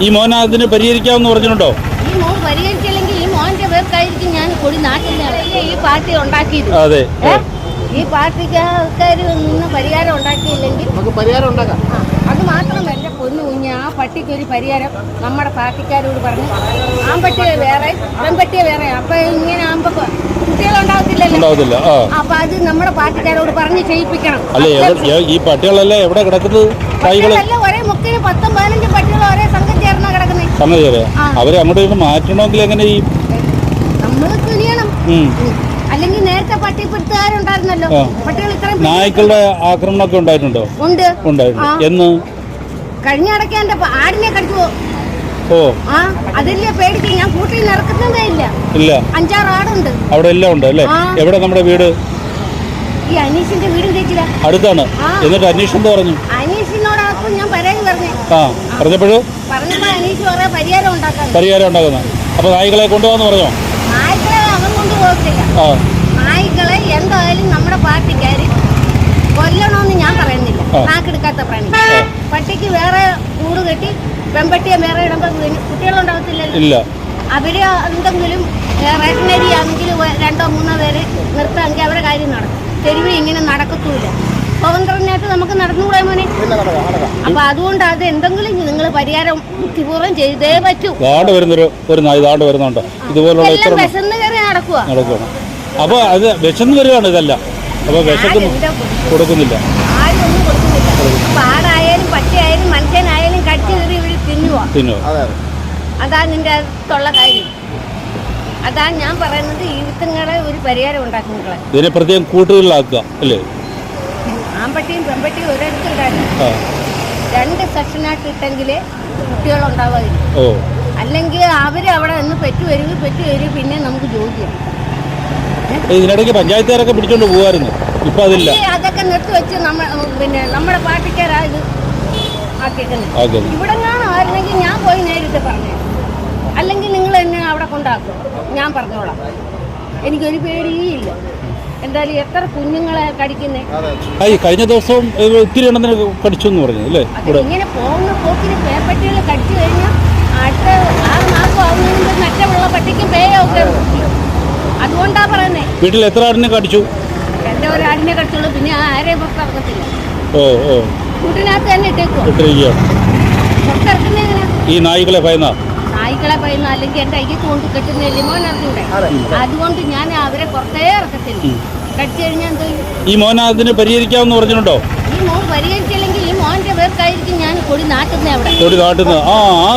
ഈ മോൻ അതിന് പരിഹരിക്കാമെന്ന് പറഞ്ഞിട്ടുണ്ടോ? ഈ മോൻ പരിഹരിച്ചില്ലെങ്കിൽ ഈ മോന്റെ പേർക്കായിരിക്കും ഞാൻ കൊടി നാട്ടിൽ ഈ പാർട്ടി ഉണ്ടാക്കിയത്. അതെ ഏ? ഈ പാർട്ടിക്കാർ നിന്ന് പരിഹാരം ഉണ്ടാക്കിയില്ലെങ്കിൽ നമുക്ക് പരിഹാരം ഉണ്ടാക്കാം. ആ, അത് മാത്രമല്ല പൊന്നു കുഞ്ഞ് ആ പട്ടിക്കൊരു പരിഹാരം നമ്മുടെ പാർട്ടിക്കാരോട് പറഞ്ഞു ആമ്പട്ടിയെ വേറെ പെൺപട്ടിയെ വേറെ. അപ്പൊ ഇങ്ങനെ ആകുമ്പോ ആ. അപ്പൊ അത് നമ്മുടെ പാർട്ടിക്കാരോട് പറഞ്ഞ് ചെയ്യിപ്പിക്കണം. അല്ലേ ഈ പട്ടികളല്ലേ എവിടെ കിടക്കുന്നത്? ഒരേ മുക്കിന് പത്തും പതിനഞ്ചും പട്ടികൾ ഒരേ സംഘം ചേർന്നാ കിടക്കുന്നത് സമ്മതിച്ചേ ആ. അവരെ അങ്ങോട്ട് മാറ്റണമെങ്കിൽ എങ്ങനെ ഈ നമ്മൾ തുനിയണം. അല്ലെങ്കിൽ നേരത്തെ പട്ടിപ്പിടുത്തുകാരുണ്ടായിരുന്നല്ലോ. പട്ടികൾ ഇത്രയും നായ്ക്കളുടെ ആക്രമണമൊക്കെ ഉണ്ടായിട്ടുണ്ടോ? ഉണ്ട്. ഉണ്ടായിരുന്നു. എന്ന്? കഴിഞ്ഞ ഇടയ്ക്ക് എന്റെ ആടിനെ കടിച്ചു ആ അതില്ലേ പേടിക്ക് ഞാൻ കൂട്ടിൽ നിന്ന് ഇല്ല. ഇല്ല. അഞ്ചാറ് ആടുണ്ട് അവിടെ എല്ലാം ഉണ്ട് അല്ലേ? എവിടെ നമ്മുടെ വീട്? ഈ അനീഷിന്റെ വീടും ചേച്ചില്ല അടുത്താണ്. എന്നിട്ട് അനീഷ് എന്താ പറഞ്ഞു? അനീഷിനോടൊപ്പം ഞാൻ പരാതി പറഞ്ഞു. ആ പറഞ്ഞപ്പോഴ്? പറഞ്ഞപ്പോ അനീഷ് കുറെ പരിഹാരം ഉണ്ടാക്കാൻ പരിഹാരം ഉണ്ടാക്കുന്ന. അപ്പൊ നായ്ക്കളെ കൊണ്ടുപോകാന്ന് പറഞ്ഞോ? നായ്ക്കളെ അവൻ കൊണ്ടുപോകത്തില്ല. നായ്ക്കളെ എന്തായാലും നമ്മുടെ പാർട്ടിക്കാര് കൊല്ലണമെന്ന് ഞാൻ പറയുന്നില്ല. നാക്കെടുക്കാത്ത പ്രാണി പട്ടിക്ക് വേറെ കൂട് കെട്ടി പെൺപട്ടിയെ വേറെ ഇടുമ്പോ കുട്ടികളുണ്ടാവത്തില്ല കുട്ടികളുണ്ടാകത്തില്ലല്ലോ അവർ എന്തെങ്കിലും റേഷനരി ആണെങ്കിൽ രണ്ടോ മൂന്നോ പേര് നിർത്താമെങ്കിൽ അവരുടെ കാര്യം നടക്കും. തെരുവ് ഇങ്ങനെ നടക്കത്തൂല സ്വതന്ത്രനായിട്ട് നമുക്ക് നടന്നുകൂടാ മോനെ? അപ്പൊ അതുകൊണ്ട് അത് എന്തെങ്കിലും നിങ്ങൾ പരിഹാരം ബുദ്ധിപൂർവം ചെയ്തേ പറ്റൂ. വരുന്നൊരു ഒരു നായ ദാണ്ട് വരുന്നുണ്ട്. ഇതുപോലുള്ള എല്ലാം വിശന്ന് കയറി നടക്കുക നടക്കുകയാണ് അപ്പൊ അത് വിശന്ന് വരികയാണ് ഇതല്ല. അപ്പൊ വിശക്കുന്നു. കൊടുക്കുന്നില്ല. ആരും ഒന്നും കൊടുക്കുന്നില്ല അപ്പൊ ആടായാലും പട്ടിയായാലും മനുഷ്യനായാലും കടിച്ചു കയറി ഇവർ തിന്നുവാ തിന്നോ അതെ അതെ. അതാ നിന്റെ തൊള്ള കാര്യം. അതാ ഞാൻ പറയുന്നത് ഈത്തുങ്ങളെ ഒരു പരിഹാരം ഉണ്ടാക്കുന്നുള്ള നിങ്ങളെ ഇതിനെ പ്രത്യേകം കൂട്ടുകളിലാക്കുക അല്ലേ? ആമ്പട്ടിയും പെമ്പട്ടിയും ഒരിടത്തുണ്ടായിരുന്നു ആ. രണ്ട് സെക്ഷനായിട്ട് ഇട്ടെങ്കിലേ കുട്ടികളുണ്ടാവാതിരിക്കും ഓ. അല്ലെങ്കിൽ അവർ അവിടെ നിന്ന് പെറ്റു വരിക പെറ്റു വരും പിന്നെ നമുക്ക് ജോലിയാണ് ഇതിനിടയ്ക്ക് പഞ്ചായത്തുകാരൊക്കെ പിടിച്ചോണ്ട് പോകുമായിരുന്നു ഇപ്പൊ അതില്ല. അതൊക്കെ നിർത്തി വെച്ച് നമ്മ പിന്നെ നമ്മുടെ പാർട്ടിക്കാരാ ഇത് ആക്കിയിട്ടുണ്ട് ഇവിടെ ആയിരുന്നെങ്കിൽ ഞാൻ പോയി നേരിട്ട് പറഞ്ഞു. അല്ലെങ്കിൽ നിങ്ങൾ എന്നെ അവിടെ കൊണ്ടാക്കും. ഞാൻ പറഞ്ഞോളാം. എനിക്കൊരു പേടിയില്ല. എന്തായാലും എത്ര കുഞ്ഞുങ്ങളെ കടിക്കുന്നേ. കഴിഞ്ഞ ദിവസവും ഒത്തിരി എണ്ണത്തിന് കടിച്ചു എന്ന് പറഞ്ഞു അല്ലേ? ഇങ്ങനെ പോകുന്ന പോക്കിന് പേപ്പട്ടികൾ കടിച്ചു കഴിഞ്ഞാൽ അടുത്ത ആറ് മാസം ആവുന്നതിന് മറ്റുള്ള പട്ടിക്കും പേയൊക്കെ അതുകൊണ്ടാ പറയുന്നേ. വീട്ടിൽ എത്ര ആടിനെ കടിച്ചു? എന്റെ ആടിനെ കടിച്ചുള്ളൂ. പിന്നെ ആരെയും പുറത്തിറങ്ങത്തില്ല ഓ ഓ. കൂട്ടിനകത്ത് തന്നെ ഇട്ടേക്കും ഈ നായ്ക്കളെ ഭയന്ന? നായ്ക്കളെ ഭയന്ന. അല്ലെങ്കിൽ എന്റെ അയ്യ കൊണ്ട് കെട്ടുന്ന ലിമോൻ അറിഞ്ഞൂടെ അതുകൊണ്ട് ഞാൻ അവരെ പുറത്തേ ഇറക്കത്തില്ല. കടിച്ചു കഴിഞ്ഞാൽ ഈ മോൻ അതിന് പരിഹരിക്കാമെന്ന് പറഞ്ഞിട്ടുണ്ടോ? ഈ മോൻ പരിഹരിച്ചില്ലെങ്കിൽ ഈ മോന്റെ പേർക്കായിരിക്കും ഞാൻ കൊടി നാട്ടുന്നത് അവിടെ. കൊടി നാട്ടുന്നത്. ആ ആ